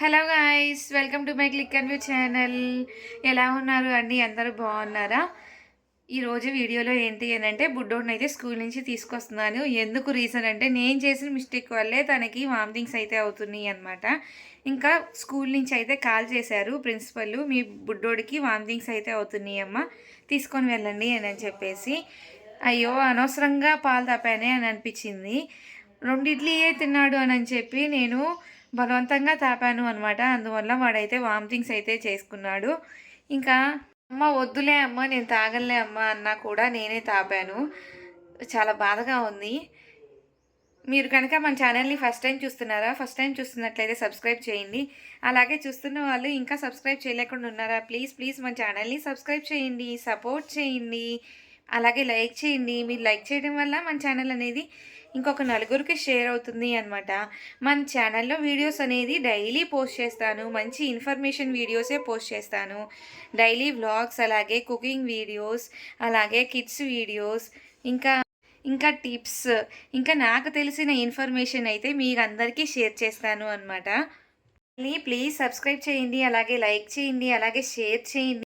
Hello guys welcome to my click and view channel ఎలా ఉన్నారు అండి? అందరూ బాగున్నారా? ఈరోజు వీడియోలో ఏంటి అని అంటే బుడ్డోడిని అయితే స్కూల్ నుంచి తీసుకొస్తున్నాను. ఎందుకు రీజన్ అంటే నేను చేసిన మిస్టేక్ వల్లే తనకి వామిటింగ్స్ అయితే అవుతున్నాయి అనమాట ఇంకా స్కూల్ నుంచి అయితే కాల్ చేశారు ప్రిన్సిపల్ మీ బుడ్డోడికి వామిటింగ్స్ అయితే అవుతున్నాయి అమ్మ తీసుకొని వెళ్ళండి అని అని చెప్పేసి. అయ్యో అనవసరంగా పాలు తప్పానే అని అనిపించింది. రెండిడ్లీయే తిన్నాడు అని అని చెప్పి నేను బలవంతంగా తాపాను అనమాట అందువల్ల వాడైతే వామిటింగ్స్ అయితే చేసుకున్నాడు. ఇంకా అమ్మ వద్దులే అమ్మ నేను తాగలే అమ్మ అన్నా కూడా నేనే తాపాను. చాలా బాధగా ఉంది. మీరు కనుక మన ఛానల్ని ఫస్ట్ టైం చూస్తున్నారా ఫస్ట్ టైం చూస్తున్నట్లయితే సబ్స్క్రైబ్ చేయండి. అలాగే చూస్తున్న వాళ్ళు ఇంకా సబ్స్క్రైబ్ చేయలేకుండా ఉన్నారా ప్లీజ్ ప్లీజ్ మన ఛానల్ని సబ్స్క్రైబ్ చేయండి సపోర్ట్ చేయండి. అలాగే లైక్ చేయండి. మీరు లైక్ చేయడం వల్ల మన ఛానల్ అనేది ఇంకొక నలుగురికి షేర్ అవుతుంది అనమాట మన ఛానల్లో వీడియోస్ అనేది డైలీ పోస్ట్ చేస్తాను. మంచి ఇన్ఫర్మేషన్ వీడియోసే పోస్ట్ చేస్తాను. డైలీ వ్లాగ్స్ అలాగే కుకింగ్ వీడియోస్ అలాగే కిడ్స్ వీడియోస్ ఇంకా ఇంకా టిప్స్ ఇంకా నాకు తెలిసిన ఇన్ఫర్మేషన్ అయితే మీకు అందరికీ షేర్ చేస్తాను అనమాట ప్లీజ్ సబ్స్క్రైబ్ చేయండి అలాగే లైక్ చేయండి అలాగే షేర్ చేయండి.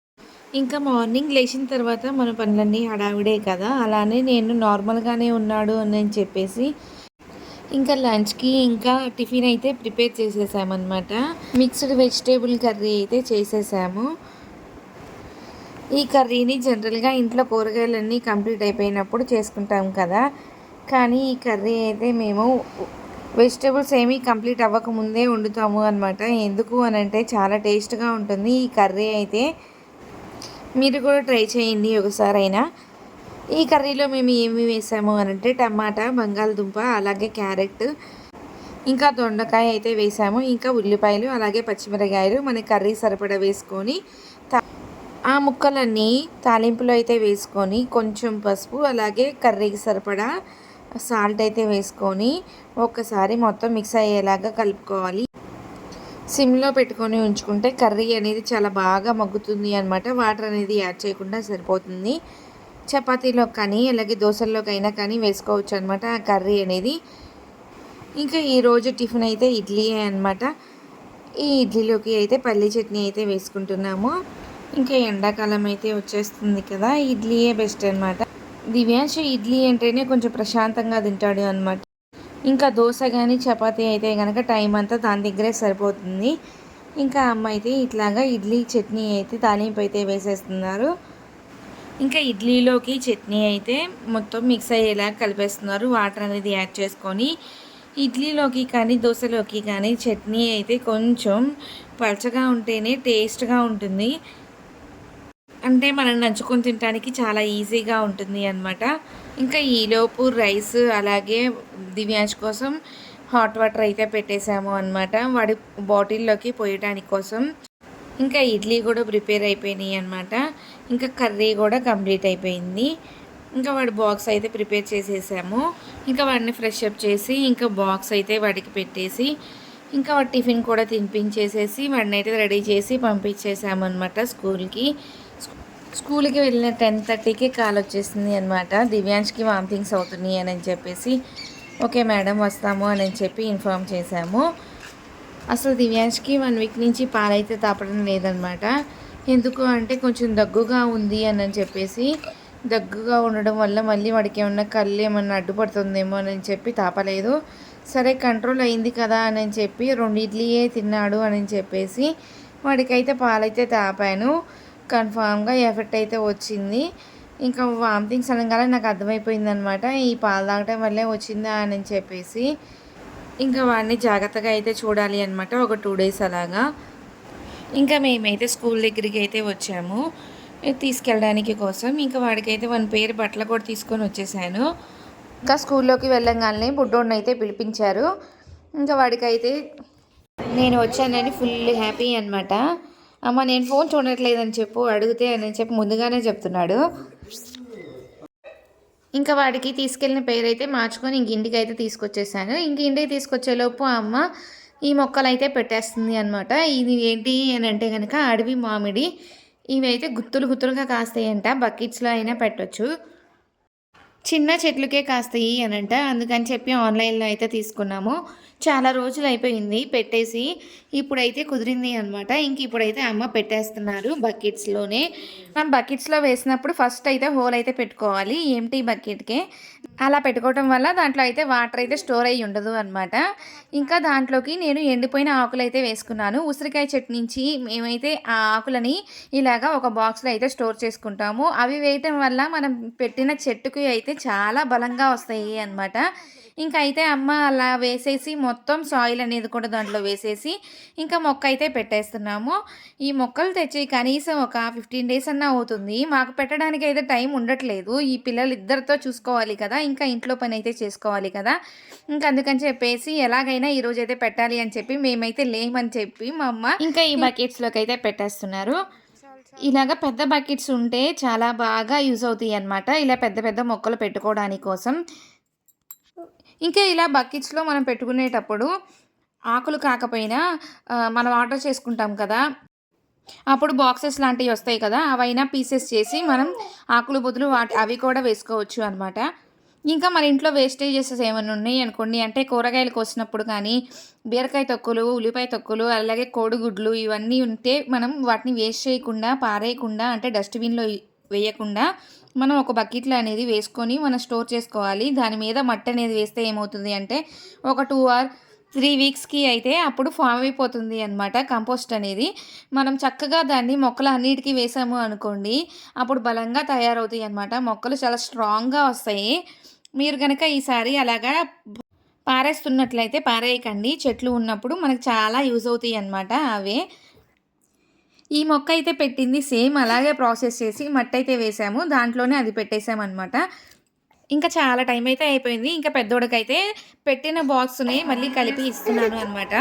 ఇంకా మార్నింగ్ లేచిన తర్వాత మన పనులన్నీ హడావిడే కదా. అలానే నేను నార్మల్గానే ఉన్నాడు అని చెప్పేసి ఇంకా లంచ్కి ఇంకా టిఫిన్ అయితే ప్రిపేర్ చేసేసామన్నమాట. మిక్స్డ్ వెజిటేబుల్ కర్రీ అయితే చేసేసాము. ఈ కర్రీని జనరల్గా ఇంట్లో కూరగాయలన్నీ కంప్లీట్ అయిపోయినప్పుడు చేసుకుంటాం కదా. కానీ ఈ కర్రీ అయితే మేము వెజిటేబుల్స్ ఏమీ కంప్లీట్ అవ్వకముందే వండుతాము అనమాట ఎందుకు అని అంటే చాలా టేస్ట్గా ఉంటుంది. ఈ కర్రీ అయితే మీరు కూడా ట్రై చేయండి ఒకసారైనా. ఈ కర్రీలో మేము ఏమి వేసాము అని అంటే టమాటా బంగాళదుంప అలాగే క్యారెట్ ఇంకా దొండకాయ అయితే వేసాము ఇంకా ఉల్లిపాయలు అలాగే పచ్చిమిరకాయలు. మన కర్రీ సరిపడా వేసుకొని ఆ ముక్కలన్నీ తాలింపులో అయితే వేసుకొని కొంచెం పసుపు అలాగే కర్రీకి సరిపడా సాల్ట్ అయితే వేసుకొని ఒక్కసారి మొత్తం మిక్స్ అయ్యేలాగా కలుపుకోవాలి. సిమ్లో పెట్టుకొని ఉంచుకుంటే కర్రీ అనేది చాలా బాగా మగ్గుతుంది అనమాట వాటర్ అనేది యాడ్ చేయకుండా సరిపోతుంది. చపాతీలో కానీ అలాగే దోశల్లోకైనా కానీ వేసుకోవచ్చు అనమాట ఆ కర్రీ అనేది. ఇంకా ఈరోజు టిఫిన్ అయితే ఇడ్లీ అనమాట ఈ ఇడ్లీలోకి అయితే పల్లీ చట్నీ అయితే వేసుకుంటున్నాము. ఇంకా ఎండాకాలం అయితే వచ్చేస్తుంది కదా ఇడ్లీయే బెస్ట్ అనమాట దివ్యాంశ ఇడ్లీ అంటేనే కొంచెం ప్రశాంతంగా తింటాడు అనమాట ఇంకా దోశ కానీ చపాతీ అయితే కనుక టైం అంతా దాని దగ్గరే సరిపోతుంది. ఇంకా అమ్మ అయితే ఇట్లాగా ఇడ్లీ చట్నీ అయితే తాలింపు అయితే వేసేస్తున్నారు. ఇంకా ఇడ్లీలోకి చట్నీ అయితే మొత్తం మిక్స్ అయ్యేలా కలిపేస్తున్నారు వాటర్ అనేది యాడ్ చేసుకొని. ఇడ్లీలోకి కానీ దోశలోకి కానీ చట్నీ అయితే కొంచెం పలచగా ఉంటేనే టేస్ట్గా ఉంటుంది. అంటే మనం నంచుకొని తినడానికి చాలా ఈజీగా ఉంటుంది అనమాట ఇంకా ఈలోపు రైస్ అలాగే దివ్యాంశ్ కోసం హాట్ వాటర్ అయితే పెట్టేశాము అనమాట వాడి బాటిల్లోకి పోయడానికి కోసం ఇంకా ఇడ్లీ కూడా ప్రిపేర్ అయిపోయినాయి అనమాట ఇంకా కర్రీ కూడా కంప్లీట్ అయిపోయింది. ఇంకా వాడి బాక్స్ అయితే ప్రిపేర్ చేసేసాము. ఇంకా వాడిని ఫ్రెష్ అప్ చేసి ఇంకా బాక్స్ అయితే వాడికి పెట్టేసి ఇంకా వాడి టిఫిన్ కూడా తినిపించేసేసి వాడిని అయితే రెడీ చేసి పంపించేసాము అనమాట స్కూల్కి. స్కూల్కి వెళ్ళిన టెన్ థర్టీకి కాల్ వచ్చేసింది అనమాట దివ్యాంష్కి వామిటింగ్స్ అవుతున్నాయి అని చెప్పేసి ఓకే మేడం వస్తాము అని చెప్పి ఇన్ఫామ్ చేశాము. అసలు దివ్యాంష్కి వన్ వీక్ నుంచి పాలైతే తాపడం లేదనమాట ఎందుకు అంటే కొంచెం దగ్గుగా ఉంది అని చెప్పేసి దగ్గుగా ఉండడం వల్ల మళ్ళీ వాడికి ఏమన్నా కళ్ళు ఏమన్నా అడ్డుపడుతుందేమో అని చెప్పి తాపలేదు. సరే కంట్రోల్ అయింది కదా అని చెప్పి రెండు ఇడ్లీయే తిన్నాడు అని చెప్పేసి వాడికైతే పాలైతే తాపాను. కన్ఫామ్గా ఎఫెక్ట్ అయితే వచ్చింది. ఇంకా వామిటింగ్స్ అనగానే నాకు అర్థమైపోయింది అనమాట ఈ పాలు తాగటం వల్లే వచ్చిందా అని చెప్పేసి. ఇంకా వాడిని జాగ్రత్తగా అయితే చూడాలి అనమాట ఒక టూ డేస్ అలాగా. ఇంకా మేమైతే స్కూల్ దగ్గరికి అయితే వచ్చాము. తీసుకెళ్ళడానికి కోసం. ఇంకా వాడికైతే వన్ పేరు బట్టలు కూడా తీసుకొని వచ్చేసాను. ఇంకా స్కూల్లోకి వెళ్ళంగానే బుడ్డోడిని అయితే పిలిపించారు. ఇంకా వాడికైతే నేను వచ్చానని ఫుల్ హ్యాపీ అనమాట అమ్మ నేను ఫోన్ చూడట్లేదని చెప్పు అడిగితే అని చెప్పి ముందుగానే చెప్తున్నాడు. ఇంకా వాడికి తీసుకెళ్ళిన పేరు అయితే మార్చుకొని ఇంక ఇంటికి అయితే తీసుకొచ్చేసాను. ఇంక ఇంటికి తీసుకొచ్చేలోపు అమ్మ ఈ మొక్కలు అయితే పెట్టేస్తుంది అనమాట ఇది ఏంటి అని అంటే కనుక అడవి మామిడి. ఇవి అయితే గుత్తులు గుత్తులుగా కాస్తాయంట బకెట్స్లో అయినా పెట్టచ్చు. చిన్న చెట్లకే కాస్తాయి అనంట. అందుకని చెప్పి ఆన్లైన్లో అయితే తీసుకున్నాము. చాలా రోజులు అయిపోయింది పెట్టేసి. ఇప్పుడైతే కుదిరింది అనమాట ఇంక ఇప్పుడైతే అమ్మ పెట్టేస్తున్నారు బకెట్స్లోనే. మనం బకెట్స్లో వేసినప్పుడు ఫస్ట్ అయితే హోల్ అయితే పెట్టుకోవాలి. ఎంటీ బకెట్కే? అలా పెట్టుకోవటం వల్ల దాంట్లో అయితే వాటర్ అయితే స్టోర్ అయ్యి ఉండదు అనమాట ఇంకా దాంట్లోకి నేను ఎండిపోయిన ఆకులు అయితే వేసుకున్నాను. ఉసిరికాయ చెట్టు నుంచి మేమైతే ఆ ఆకులని ఇలాగా ఒక బాక్స్లో అయితే స్టోర్ చేసుకుంటాము. అవి వేయటం వల్ల మనం పెట్టిన చెట్టుకి అయితే చాలా బలంగా వస్తాయి అన్నమాట. ఇంకా అయితే అమ్మ అలా వేసేసి మొత్తం సాయిల్ అనేది కూడా దాంట్లో వేసేసి ఇంకా మొక్క అయితే పెట్టేస్తున్నాము. ఈ మొక్కలు తెచ్చి కనీసం ఒక ఫిఫ్టీన్ డేస్ అన్నా అవుతుంది. మాకు పెట్టడానికి అయితే టైం ఉండట్లేదు. ఈ పిల్లలు ఇద్దరితో చూసుకోవాలి కదా. ఇంకా ఇంట్లో పని అయితే చేసుకోవాలి కదా. ఇంకా అందుకని చెప్పేసి ఎలాగైనా ఈ రోజు అయితే పెట్టాలి అని చెప్పి మేమైతే లేమని చెప్పి మా అమ్మ ఇంకా ఈ బకెట్స్లోకి అయితే పెట్టేస్తున్నారు. ఇలాగ పెద్ద బకెట్స్ ఉంటే చాలా బాగా యూజ్ అవుతాయి అన్నమాట ఇలా పెద్ద పెద్ద మొక్కలు పెట్టుకోవడానికి కోసం ఇంకా ఇలా బకెట్స్లో మనం పెట్టుకునేటప్పుడు ఆకులు కాకపోయినా మనం ఆర్డర్ చేసుకుంటాం కదా. అప్పుడు బాక్సెస్ లాంటివి వస్తాయి కదా అవైనా పీసెస్ చేసి మనం ఆకులు బదులు వాటి అవి కూడా వేసుకోవచ్చు అనమాట ఇంకా మన ఇంట్లో వేస్టేజెస్ ఏమైనా ఉన్నాయి అనుకోండి అంటే కూరగాయలు కోసినప్పుడు కానీ బీరకాయ తొక్కులు ఉల్లిపాయ తొక్కులు అలాగే కోడిగుడ్లు ఇవన్నీ ఉంటే మనం వాటిని వేస్ట్ చేయకుండా పారేయకుండా అంటే డస్ట్బిన్లో వేయకుండా మనం ఒక బకెట్లో అనేది వేసుకొని మనం స్టోర్ చేసుకోవాలి. దాని మీద మట్టి అనేది వేస్తే ఏమవుతుంది అంటే ఒక టూ ఆర్ త్రీ వీక్స్కి అయితే అప్పుడు ఫామ్ అయిపోతుంది అనమాట కంపోస్ట్ అనేది. మనం చక్కగా దాన్ని మొక్కలు అన్నిటికీ వేసాము అనుకోండి అప్పుడు బలంగా తయారవుతాయి అనమాట మొక్కలు చాలా స్ట్రాంగ్గా వస్తాయి. మీరు కనుక ఈసారి అలాగా పారేస్తున్నట్లయితే పారేయకండి. చెట్లు ఉన్నప్పుడు మనకు చాలా యూజ్ అవుతాయి అన్నమాట అవే. ఈ మొక్క అయితే పెట్టింది సేమ్ అలాగే ప్రాసెస్ చేసి మట్టి అయితే వేసాము. దాంట్లోనే అది పెట్టేసామన్నమాట. ఇంకా చాలా టైం అయితే అయిపోయింది. ఇంకా పెద్దోడికైతే పెట్టిన బాక్స్ని మళ్ళీ కలిపి ఇస్తున్నాను అనమాట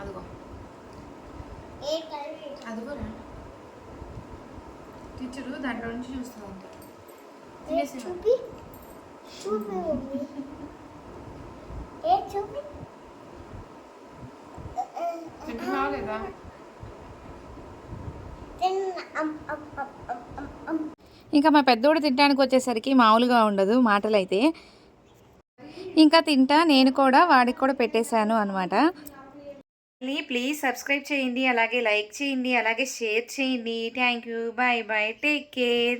అదిగో అదిగోరా టీచరు దాంట్లో నుంచి చూస్తుంది చూపి. చూపి మమ్మీ. ఏ చూపి. రాలేదా ఇంకా మా పెద్దోడు తినడానికి వచ్చేసరికి మామూలుగా ఉండదు మాటలైతే. ఇంకా తింటా నేను కూడా వాడికి కూడా పెట్టేశాను అనమాట ప్లీజ్ సబ్స్క్రైబ్ చేయండి అలాగే లైక్ చేయండి అలాగే షేర్ చేయండి. Thank you bye bye take care